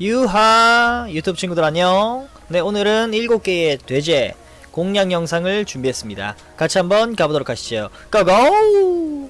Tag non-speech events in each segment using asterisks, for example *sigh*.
유하 유튜브 친구들 안녕. 네 오늘은 7개의 돼제 공략 영상을 준비했습니다. 같이 한번 가보도록 하시죠. 고고!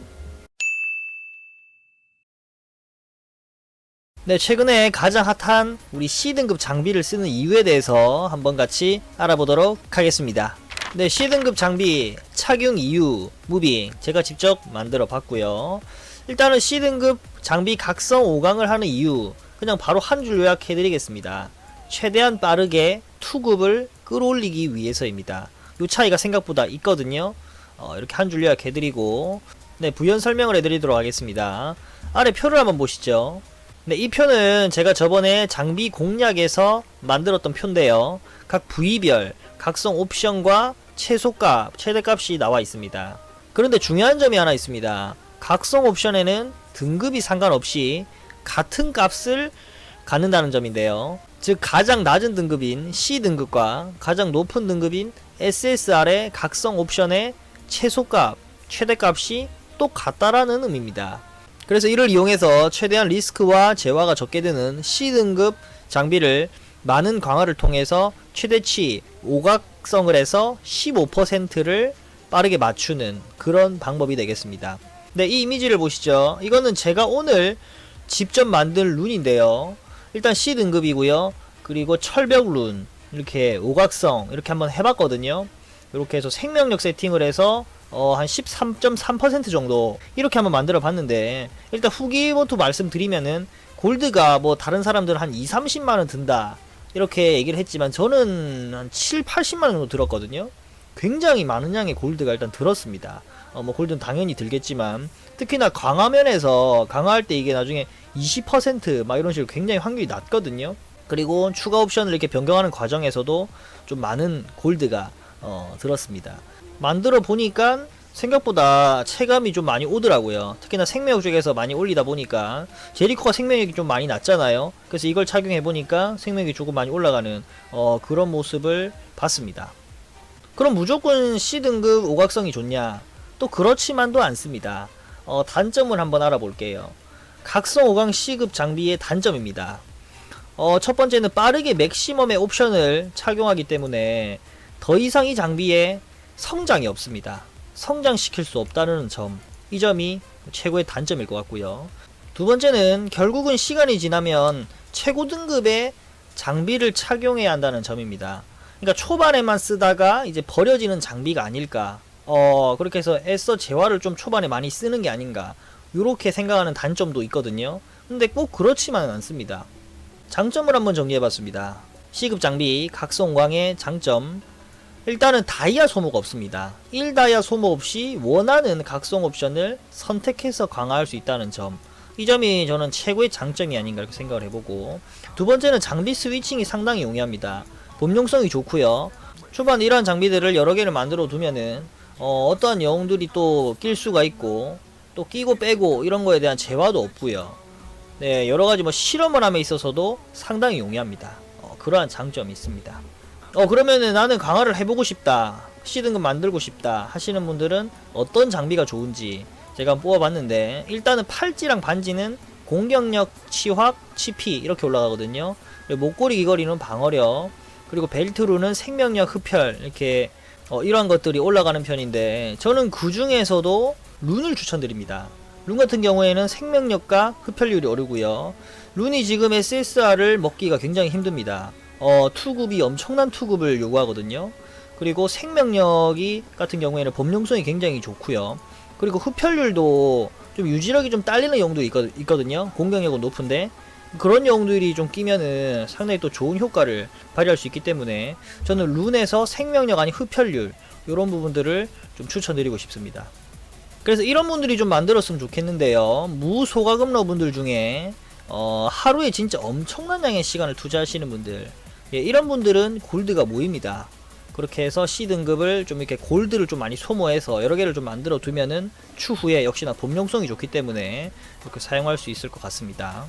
네 최근에 가장 핫한 우리 C등급 장비를 쓰는 이유에 대해서 한번 같이 알아보도록 하겠습니다. 네 C등급 장비 착용 이유 무빙 제가 직접 만들어 봤고요. 일단은 C등급 장비 각성 5강을 하는 이유 그냥 바로 한 줄 요약해 드리겠습니다. 최대한 빠르게 투급을 끌어올리기 위해서입니다. 요 차이가 생각보다 있거든요. 어, 이렇게 한 줄 요약해 드리고 네, 부연 설명을 해 드리도록 하겠습니다. 아래 표를 한번 보시죠. 네, 이 표는 제가 저번에 장비 공략에서 만들었던 표인데요. 각 부위별 각성 옵션과 최소값, 최대값이 나와 있습니다. 그런데 중요한 점이 하나 있습니다. 각성 옵션에는 등급이 상관없이 같은 값을 갖는다는 점인데요. 즉 가장 낮은 등급인 C 등급과 가장 높은 등급인 SSR의 각성 옵션의 최소값, 최대값이 똑같다라는 의미입니다. 그래서 이를 이용해서 최대한 리스크와 재화가 적게 드는 C 등급 장비를 많은 강화를 통해서 최대치 오각성을 해서 15%를 빠르게 맞추는 그런 방법이 되겠습니다. 네, 이 이미지를 보시죠. 이거는 제가 오늘 직접 만든 룬인데요. 일단 C 등급이고요. 그리고 철벽 룬 이렇게 오각성 이렇게 한번 해봤거든요. 이렇게 해서 생명력 세팅을 해서 어, 한 13.3% 정도 이렇게 한번 만들어 봤는데 일단 후기부터 말씀드리면은 골드가 뭐 다른 사람들은 한 2, 30만 원 든다 이렇게 얘기를 했지만 저는 한 7, 80만 원 정도 들었거든요. 굉장히 많은 양의 골드가 일단 들었습니다. 어, 뭐 골드는 당연히 들겠지만 특히나 강화면에서 강화할 때 이게 나중에 20%막 이런 식으로 굉장히 확률이 낮거든요. 그리고 추가 옵션을 이렇게 변경하는 과정에서도 좀 많은 골드가 어, 들었습니다. 만들어 보니까 생각보다 체감이 좀 많이 오더라고요. 특히나 생명력 쪽에서 많이 올리다 보니까 제리코가 생명력이 좀 많이 낮잖아요. 그래서 이걸 착용해 보니까 생명력이 조금 많이 올라가는 어, 그런 모습을 봤습니다. 그럼 무조건 C등급 오각성이 좋냐? 또 그렇지만도 않습니다. 어, 단점을 한번 알아볼게요. 각성 5강 C급 장비의 단점입니다. 어, 첫 번째는 빠르게 맥시멈의 옵션을 착용하기 때문에 더 이상 이 장비에 성장이 없습니다. 성장시킬 수 없다는 점. 이 점이 최고의 단점일 것 같고요. 두 번째는 결국은 시간이 지나면 최고 등급의 장비를 착용해야 한다는 점입니다. 그러니까 초반에만 쓰다가 이제 버려지는 장비가 아닐까. 어, 그렇게 해서 애써 재화를 좀 초반에 많이 쓰는 게 아닌가. 요렇게 생각하는 단점도 있거든요. 근데 꼭 그렇지만은 않습니다. 장점을 한번 정리해봤습니다. C급 장비 각성광의 장점. 일단은 다이아 소모가 없습니다. 1다이아 소모 없이 원하는 각성 옵션을 선택해서 강화할 수 있다는 점. 이 점이 저는 최고의 장점이 아닌가 이렇게 생각을 해보고 두 번째는 장비 스위칭이 상당히 용이합니다. 범용성이 좋고요. 초반 이러한 장비들을 여러 개를 만들어 두면은 어, 어떠한 영웅들이 또 낄 수가 있고 또 끼고 빼고 이런 거에 대한 재화도 없고요. 네, 여러 가지 뭐 실험을 함에 있어서도 상당히 용이합니다. 어, 그러한 장점이 있습니다. 어, 그러면은 나는 강화를 해보고 싶다. C등급 만들고 싶다. 하시는 분들은 어떤 장비가 좋은지 제가 뽑아봤는데 일단은 팔찌랑 반지는 공격력, 치확, 치피 이렇게 올라가거든요. 목걸이 귀걸이는 방어력, 그리고 벨트루는 생명력, 흡혈 이렇게 어, 이러한 것들이 올라가는 편인데 저는 그 중에서도 룬을 추천드립니다. 룬 같은 경우에는 생명력과 흡혈률이 오르고요. 룬이 지금 SSR을 먹기가 굉장히 힘듭니다. 어, 투급이 엄청난 투급을 요구하거든요. 그리고 생명력이 같은 경우에는 범용성이 굉장히 좋고요. 그리고 흡혈률도 좀 유지력이 좀 딸리는 영웅도 있거든요. 공격력은 높은데 그런 영웅들이 좀 끼면은 상당히 또 좋은 효과를 발휘할 수 있기 때문에 저는 룬에서 생명력 아닌 흡혈률 이런 부분들을 좀 추천드리고 싶습니다. 그래서 이런 분들이 좀 만들었으면 좋겠는데요. 무소가금러 분들 중에 어, 하루에 진짜 엄청난 양의 시간을 투자하시는 분들 예, 이런 분들은 골드가 모입니다. 그렇게 해서 C 등급을 좀 이렇게 골드를 좀 많이 소모해서 여러 개를 좀 만들어 두면은 추후에 역시나 범용성이 좋기 때문에 이렇게 사용할 수 있을 것 같습니다.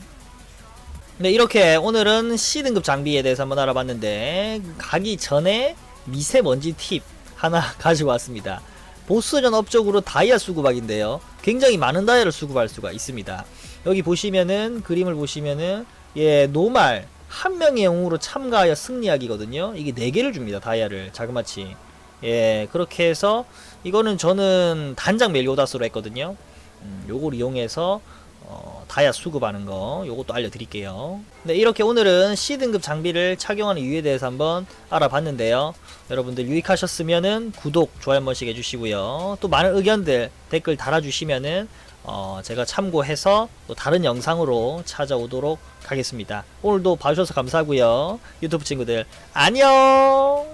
네 이렇게 오늘은 C등급 장비에 대해서 한번 알아봤는데 가기 전에 미세먼지 팁 하나 *laughs* 가지고 왔습니다. 보스전 업적으로 다이아 수급하기인데요. 굉장히 많은 다이아를 수급할 수가 있습니다. 여기 보시면은 그림을 보시면은 예 노말 한 명의 영웅으로 참가하여 승리하기거든요. 이게 4개를 줍니다. 다이아를 자그마치. 예, 그렇게 해서 이거는 저는 단장 멜리오다스로 했거든요. 음, 요걸 이용해서 어, 다이아 수급하는 거 요것도 알려드릴게요. 네, 이렇게 오늘은 C등급 장비를 착용하는 이유에 대해서 한번 알아봤는데요. 여러분들 유익하셨으면은 구독, 좋아요 한 번씩 해주시고요. 또 많은 의견들 댓글 달아주시면은 어, 제가 참고해서 또 다른 영상으로 찾아오도록 하겠습니다. 오늘도 봐주셔서 감사하고요. 유튜브 친구들 안녕!